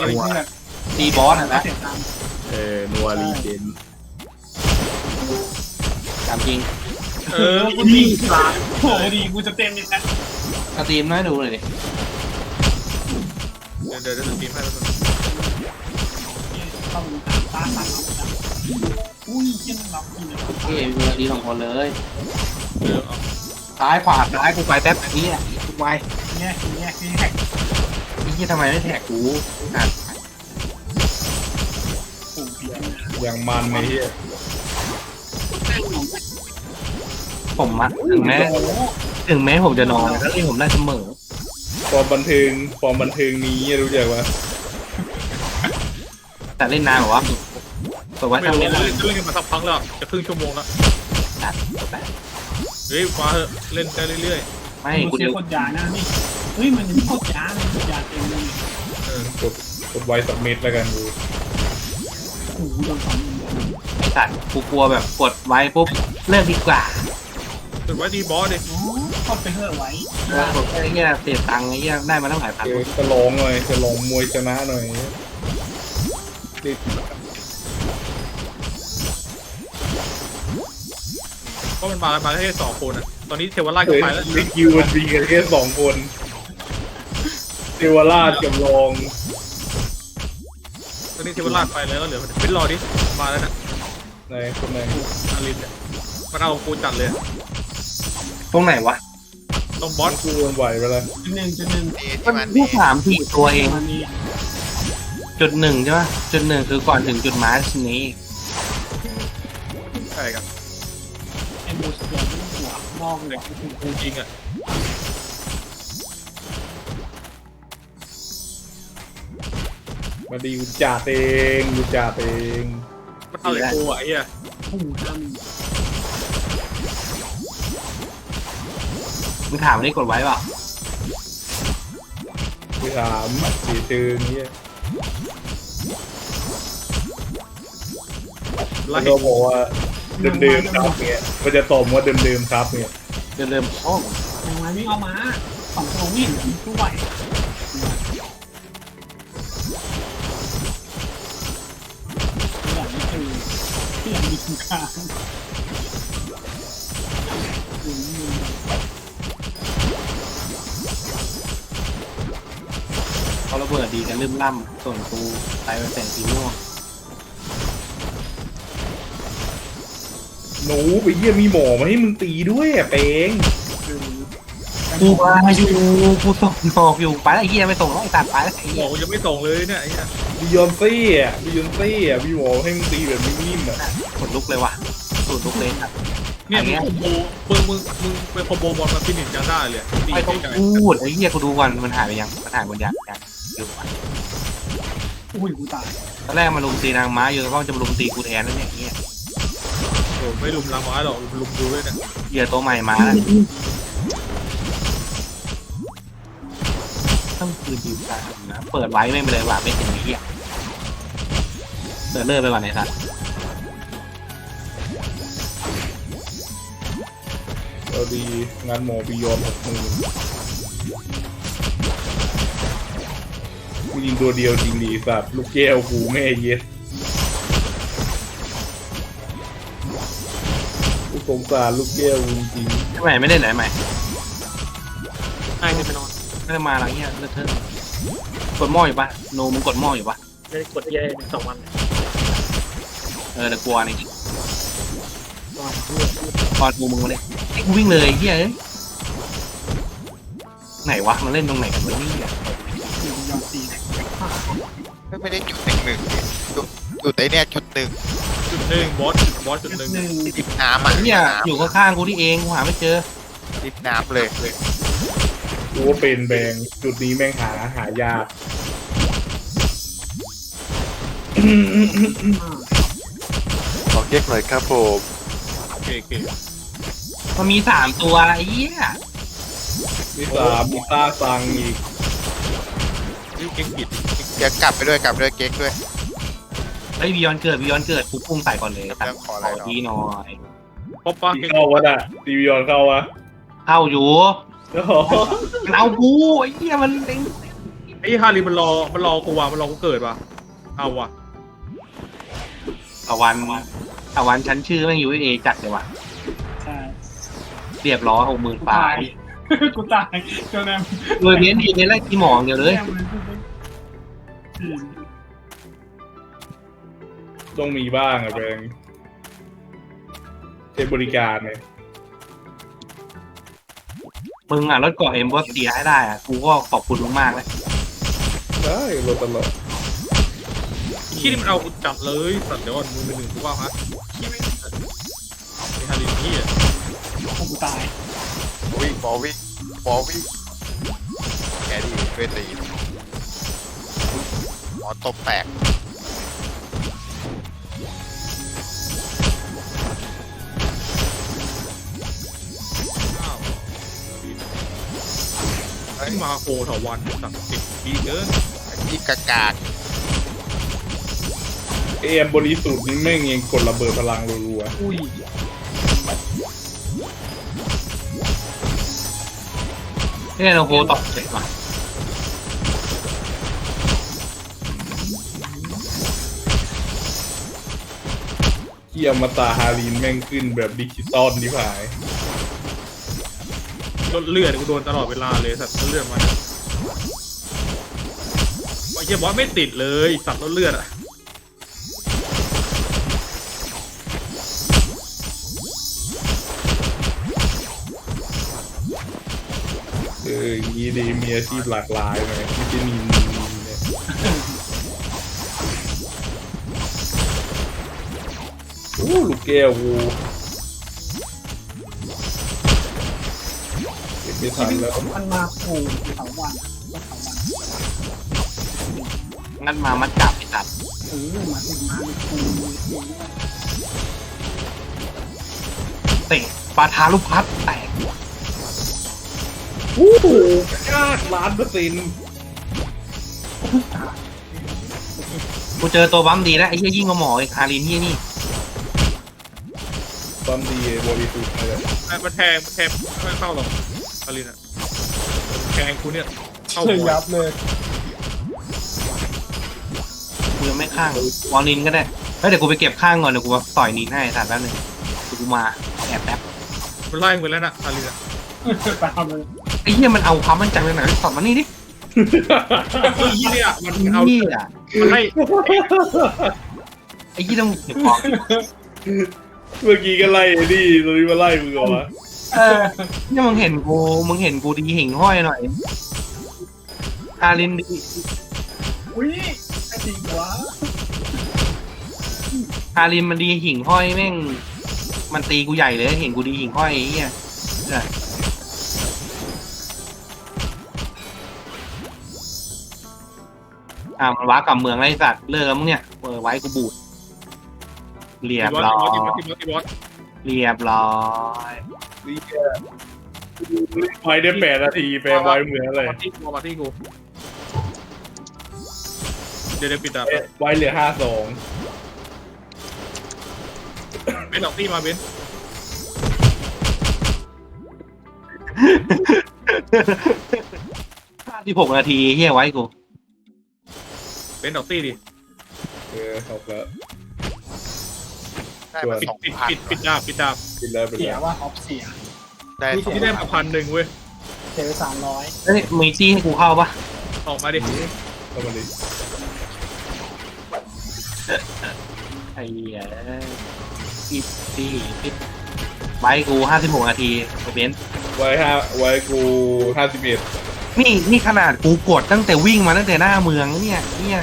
อะไรเพื่อนตีบอสอะนะเสียตังค์เออนัวรีเจนตามจริงเออกูดีโหดีกูจะเต็มอีกแล้วสตรีมน้อยดูเลยดิเดี๋ยวเดี๋ยวจะตีมให้แล้วกันเข้าดูตาตาสั่นเราอุ้ยยังรับอยู่เลยเอ้ยมีดีสองคนเลยเออเอาซ้ายขวาซ้ายกูไปแป๊บนี้อะทุกไวแง่แง่แง่ไอ้ยี่ ทำไมไม่แท็กกูอะปู่เพียนอย่างมันไอ้เหี้ยผมอะถึงแม้ถึงแม้ผมจะนอนก็เล่นผมได้เสมอความบันเทิงความบันเทิงนี้รู้จักว่าแต่เล่นนานแบบว่าแบบว่าไม่ทำรู้เล่นเล่นเล่นกันมาสักพักแล้วจะครึ่งชั่วโมงแล้วจัดเฮ้ยมาเถอะเล่นได้เรื่อยไม่กูกูเสีจะยคนยานะนี่ เฮ้ยมันยังโคตรยาเลยยาเต็มเลยๆเออกดกดไว้สับมิดแล้วกันดูโอ้โหโดนสองหมื่นไอ้สัตว์กูกลัวแบบกดไว้ปุ๊บเลิกดีกว่าจดไว้ดีบอสดิโอ้กดไปเถอะไว้เออผมไอ้เหี้ยเสียตังค์ไอ้เหี้ยได้มาตั้งหลายพันเดี๋ยวจะลองหน่อยจะลองมวยชนะหน่อยติดก็มันมากันมาแค่สองคนอะ ตอนนี้เทวราชเคก็ยไปแล้วลิคิวมันมีกันแค่สองคน เทวราชกับลองตอนนี้เทวราชไปแล้วก็เหลือเป็นรอดิมาแล้วนะในคนไหนอารินเนี่ยมันเอากูจัดเลยตรงไหนวะต้องบอสกูมันไหวไปแล้วจุดหนึ่งจุดหนึ่งนี่มัที่นมันผู้สามสี่ตัวเองมันมีจุดหนึ่งใช่ปะจุดหนึ่งคือก่อนถึงจุดมาร์ชนี้ ใช่ครับไอ้บูสเกียร์หัวนอกหัวกูจริงอะ มาดีกูจ่าเตงกูจ่าเตงมันเอาเลยกูอะไอ้เหี้ยผู้ห้ามมึงถามวันนี้กดไว้เปล่าที่สามสีตึงเนี่ยไล่แล้วก็บอกว่าเดิมๆครับเนี่ยมันจะตอบว่าเดิมๆครับเนี่ยเดิมเดิมๆโอ้ยังไงไม่เอามาสองตัววิ่งด้วย ที่อย่างมีคุณค่าเขาระเบิดดีกันลืมล่ำส่วนกูไปเป็นแสงสีม่วงหนูไปเยี่ยมีหมอมาให้มึงตีด้วยอะเปงกูมาอยู่กูส่งหอกอยู่ไปแล้วไอ้เหี้ยไม่ส่งแล้วไอ้สัตว์ไปแล้วไอ้บเหี้อยกกูยังไม่ส่งเลยเนี่ยไอ้เหี้ย บิยอนเซ่อะบิยอนเซ่อะมีหมอให้มึงตีแบบนิ่มๆอะขนลุกเลยว่ะขนลุกเลยครับเนี่ยอันเนี้มึยงคอมโบมึงมึงมึงเป็นคอมโบบอลมาฟินิชกันได้เลยตีไม่ต้องไกลพูดไอ้เหี้ยกูดูก่อนมันหายไปยังมันหายบนยังยังอยู่วะอุ้ยกูตายตอนแรกมันลุมตีนางม้าอยู่แล้วก็จะมาลุมตีกูแทนแล้วเนี่ยไอ้เหี้ยๆโอ้ไม่ลุมลาม้าหรอกลุมดูด้วยเนี่ยเหยื่อตัวใหม่มาแล้วต้องคืนดีกว่านะเปิดไว้ไม่ไปเลยว่ะไม่ถึงไอ้เหี้ย เปิดเลิกไปก่อนไอ้สัตว์เราดีงานหมอบิยอนหกหมื่นกูยิงตัวเดียวจริงดีสัตว์ลูกแก้วกูแม่เย็ดกูสงสารลูกแก้วจริงทำไมไม่ได้ไหนใหม่ไอ้จะไปนอนไม่ได้มาหลังเนี้ยเลอะเทอะกดหม้ออยู่ปะโนมึงกดหม้ออยู่ปะไม่ได้กดเย่สองวันเออแต่กลัวนี่ตอนกูมึงมาเลยไอ้กูวิ่งเลยไอ้เฮียเอ้ยไหนวะมันเล่นตรงไหนกันวะเนี่ยคือยอมตีไม่ได้จุดหนึ่งหนึ่งจุดจุดไอเนี่ยจุดหนึ่งจุดหนึ่งบอสบอสจุดจุดหนึ่งหนึ่งริมน้ำอะเนี่ยอยู่ข้างๆกูที่เองกูหาไม่เจอริมน้ำเลยๆกูว่าเป็นแบงจุดนี้แม่งหาหายาก ขอเก๊กหน่อยครับผมโอเคโอเคมันมีสามตัวไอ้เหี้ยมีสามมีต้าซังอีกนี่เก่งผิดเดี๋ยวกลับไปด้วยกลับไปด้วยเก๊กด้วย ไอ้ยบิยอนเกิดบิยอนเกิดกูพุ่งใส่ก่อนเลยเดี๋ยวตัดเรื่องขอขอะไรอเนาะทีหน่อยป๊อปป้าตีเก่งเข้าวะน่ะตีบิยอนเข้าวะเข้าอยู่โอ้โหมันเอากูไอ้เหี้ยมันเล็งไอ้ฮาริมันรอมันรอกูว่ะมันรอกูเกิดว่ะเอาว่ะ ตะวันตะวันชั้นชื่อแม่งยูเอจัดเลยว่ะใช่เรียบร้อยหกหมื่นกูปลาตาย ยกูตายเจ้าแนมโดยเน้นดีเน้นไล่กี่หมองเดียวเลยแนมเลย อืมต้องมีบ้างอะแบงใช้บริการเนี่ยมึงอะรถเกาะเอ็มบอสเสียให้ได้อะ กูก็ขอบคุณมากๆเลยได้รถตลอด ไอ้ที่นี่มันเอากูจับเลยสัตว์เดี๋ยวก่อนมึงเป็นหนึ่งกูว่าฮะไอ้ฮารินี่อะกูตายวิ่งบอวิ่งบอวิ่งแกดีช่วยตีหมอตบแตกอ้าวเฮ้ยที่มาโคถาวันสัตว์ติดดีเกินยิงกากาก เอ็มบริสุทธิ์นี่แม่งยังกดระเบิดพลังรัวอุ้ยนี่เราโคตอบเสร็จว่ะๆที่อมตะฮารินแม่งขึ้นแบบดิจิตอลนี่ผายรถเลือดกูโดนตลอดเวลาเลยสัตว์รถเลือดมันอะไอ้เหี้ยบอสไม่ติดเลยสัตว์รถเลือดอะ ดีมีอาชีพหลากหลายไหมไม่ใช่นินเนี่ยโอ้ลูกแก้วกูเก็บไม่ทันแล้วมันมาขู่เถาวันเถาวันงั้นมามัดจับไอ้สัตว์เออมาถึงมาขู่ขู่เตะปาทาลูกพัดแตก อ้โหยากล้านเปอร์เซ็นต์กูเจอตัวบัมดีแล้วไอ้เหี้ยยิ่งกว่าหมออีกฮารินเหี้ยนี่ความดีบริสุทธิ์เลยไอ้มันแทงมันแทงไม่เข้าหรอกฮารินอะแทงกูเนี่ยเข้าเฉยหัวยับเลยกูยังไม่ข้างวอลนินก็ได้เฮ้ยเดี๋ยวกูไปเก็บข้างก่อนเดี๋ยวกูมาต่อยนินให้สัตว์แป๊บนึงเดี๋ยวกูมาแอบแป๊บมันไล่มึงไปแล้วนะฮารินอะตามเลย ไอ้เหี้ยมันเอาความมั่นใจไปไหนสอบมานี่ดิไอ้เหี้ยมันเอาเหี้ยมันไล่ไอ้เหี้ยต้องเก็บของเมื่อกี้ก็ไล่ไอ้นี่ตอนนี้มาไล่มึงเหรอวะเออเนี่ยมึงเห็นกูมึงเห็นกูดีหิ่งห้อยหน่อยฮารินดีอุ้ยไอ้จริงวะฮารินมันดีหิ่งห้อยแม่ง มันตีกูใหญ่เลยเห็นกูดีหิ่งห้อยไอ้เหี้ย อ่ามันว้ากลับเมืองไรสัตว์เลิกแล้วมึงเนี่ยเออไว้กูบูดเรียบร้อยทีบอสทีบอสทีบอสเรียบร้อยนี่แกไว้ได้แปดนาทีแปลงไว้เหมือนอะไรมาที่กูมาที่กูเดี๋ยวเดี๋ยวปิดอะไว้เหลือห้าสองเป็นดอกตี้มาเบนที่หกนาทีเฮียไว้กู เป็นดอกตี้ดิเออขอบแล้ว ได้มาปิดสองปิดพันปิดปิดดาบปิดดาบกินแล้วไปเสียแล้วว่าออฟเสีย ได้สองที่ได้พัมานพันหนึ่งเว้ยเสียไปสามร้อยเอ้ยมีจี้ให้กูเข้าปะออกมาดิเข้ามาดิไอ้เหี้ยปิดจี้ปิดไว้กูห้าสิบหกนาทีไอ้เบนซ์ไว้ห้าไว้กูห้าสิบเอ็ดนี่นี่ขนาดกูกดตั้งแต่วิ่งมาตั้งแต่หน้าเมืองเนี่ยเนี่ย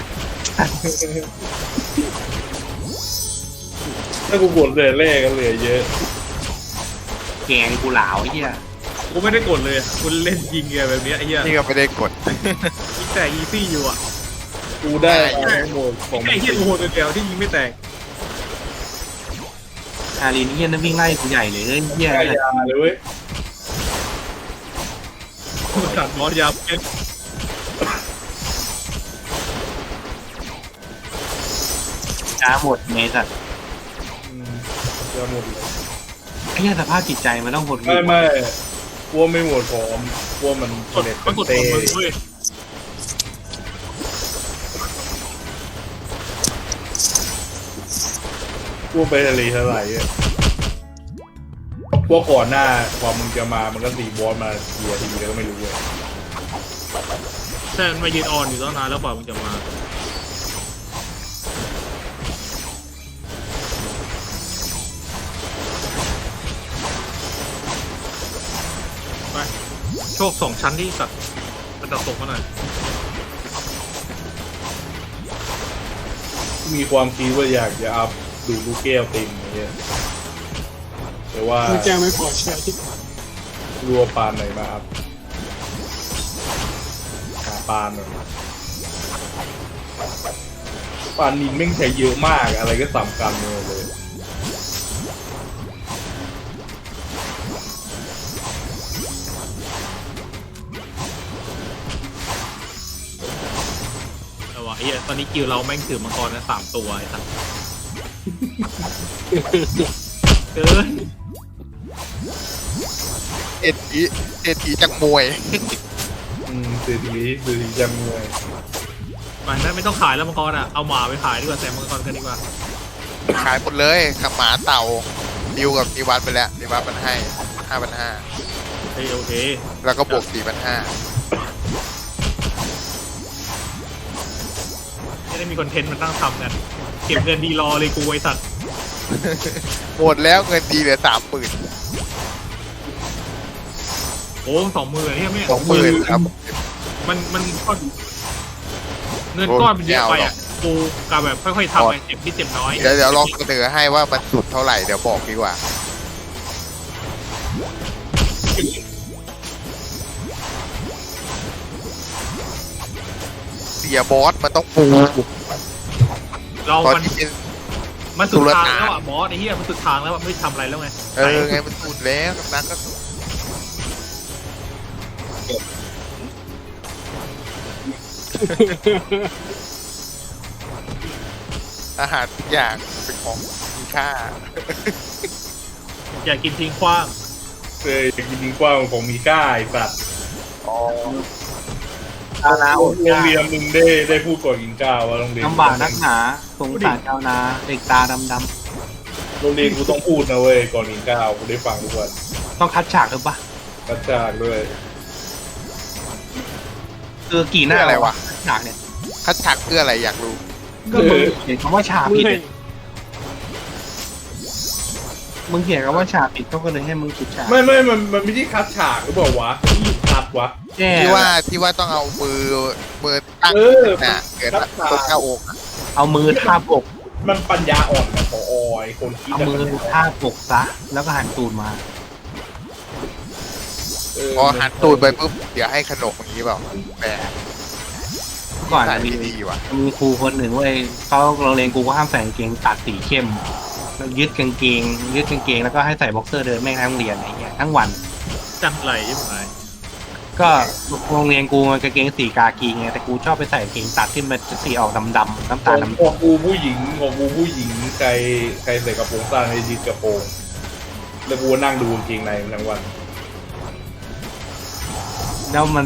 ถ้ากูกดเลยแรกก็เหลือเยอะ แกงกูเหลาไอ้เหี้ยกูไม่ได้กดเลยกูเล่นยิงไงแบบเนี้ยไอ้เหี้ยนี่ก็ไม่ได้กด ยิงแต่อีซี่อยู่อะกูได้ทั้งหมดของไอ้เหี้ยโอ้โหตัวเดียวที่ยิงไม่แตกอารีนเหี้ยนั่นวิ่งไล่กูใหญ่เลยเหี้ยกายาเลยเว้ยกูตัดบอสยาเช้าหมดเมสัตว์อืมเหมดอีกไอ้เหี้ยสภาพจิตใจมันต้องหดหู่ไม่ไม่กลัวไม่หมดผมกลัวมันเน็ตนเตกลัวไปทะเลเท่าไหร่อะกลัวก่อนหน้ากวามึงจะมามันก็สีบอลมาเสียทีแล้วก็ไม่รู้เลยแต่มมายืนอ่อนอยู่ตั้งนานแล้วกว่ามึงจะมา คสองชั้นที่สัตว์มันจะตกมาหน่อยมีความคิดว่าอยากจะอัพดูลูกแก้วเต็มเงี้ยแต่ว่าคือแก้วไม่พอใช้รัวปานไหนมาอัพหาปานหน่อยปานนินแม่งใช้เยอะมากอะไรก็สำคัญเลย ต่ว่าไอ้เหี้ยตอนนี้กิวเราแม่งถือมังกรนะสามตัวไอ้สัสเกินเอ็ดอีเอ็ดอีจากมวย อืมเศรษฐีเศรษฐีจำมวยมันนั้นไม่ต้องขายแล้วมังกรอะ เอาหมาไปขายดีกว่าแต่มังกรกันดีกว่า ขายหมดเลยขับหมาเต่าดิวกับนิวัตไปแล้วนิวัตมันให้ห้าพันห้าเฮ้ยโอเค แล้วก็บวกสี่พันห้า ได้มีคอนเทนต์มันตั้งทำกันเก็บเงินดีรอเลยกูไอ้สัตว์หมดแล้วเงินดีเหลือสามหมื่นโอ้สองหมื่นเนี่ยไม่สองหมื่นครับ มันมันก้อนเงินก้อนมันเยอะไปอะกูกะแบบค่อยๆทำไปเจ็บนิดเจ็บน้อย เดี๋ยวเดี๋ยวลองเสนอให้ว่ามันสุดเท่าไหร่เดี๋ยวบอกดีกว่า เสียบอสมันต้องปูเราตอนมันนี้เป็น มันสุดทางแล้วอะบอสไอ้เหี้ยมันสุดทางแล้วอะไม่ทำอะไรแล้วไงเออไงมันสุดแล้วกำนันก็สุดอาหารทุกอย่างเป็นของมีค่า อย่ากินทิ้งขว้างเคยกินดิงกว้างของมีก้าไอ้สัตว์ ชาวนาอดโรงเรียนมึงได้ได้พูดก่อนกินก้าวว่าโรงเรียนลำบากนักหนาสงสารชาวนาเด็กตาดำโรงเรียนกูต้องพูดนะเว้ยก่อนกินก้าวกูได้ฟังทุกวันๆต้องคัดฉากหรือปะกระจากด้วยคือกี่หน้าเพื่ออะไรวะคัดฉากเนี่ยคัดฉากเพื่ออะไรอยากรู้ ก็มึงเขียนคำว่าฉากผิดเมื่อยเนี่ยมึงเขียนคำว่าฉากผิดก็เลยให้มึงคิดฉากไม่ไม่มันมันไม่ใช่คัดฉากหรือเปล่าวะที่คัด วะแย่ที่ว่าที่ว่าต้องเอามือมือตั้งเออ น่ะเกิดคัดฉากตรงหน้าอกอะเอามือทาบอก มันปัญญาอ่อนนะพอไอคนคิดเอาอะมือทาบอกซะ แล้วก็หันตูนมาเออพอหันตูดไปปุ๊บเดี๋ยวให้ขนมอย่างนี้เปล่าแหมก่อนใส่มีดีว่ะมีครูคนหนึ่งเว้ยเขาโรงเรียนกูก็ห้ามใส่กางเกงตัดสีเข้มแล้วยึดกางเกง ยึดกางเกงแล้วก็ให้ใส่บ็อกเซอร์เดินแม่งทั้งโรงเรียนอะไรเงี้ยทั้งวัน จังไรยิ่งไง ก็โรงเรียนกูมันกางเกงสีกากีไงแต่กูชอบไปใส่กางเกงตัดที่มันจะสีออกดำๆน้ำตาลงน้ำของกูผู้หญิงของกูผู้หญิงใครใครใส่กระโปรงสั้นในยีนกระโปรงแล้วกูนั่งดูกางเกงในมันทั้งวัน แล้วมัน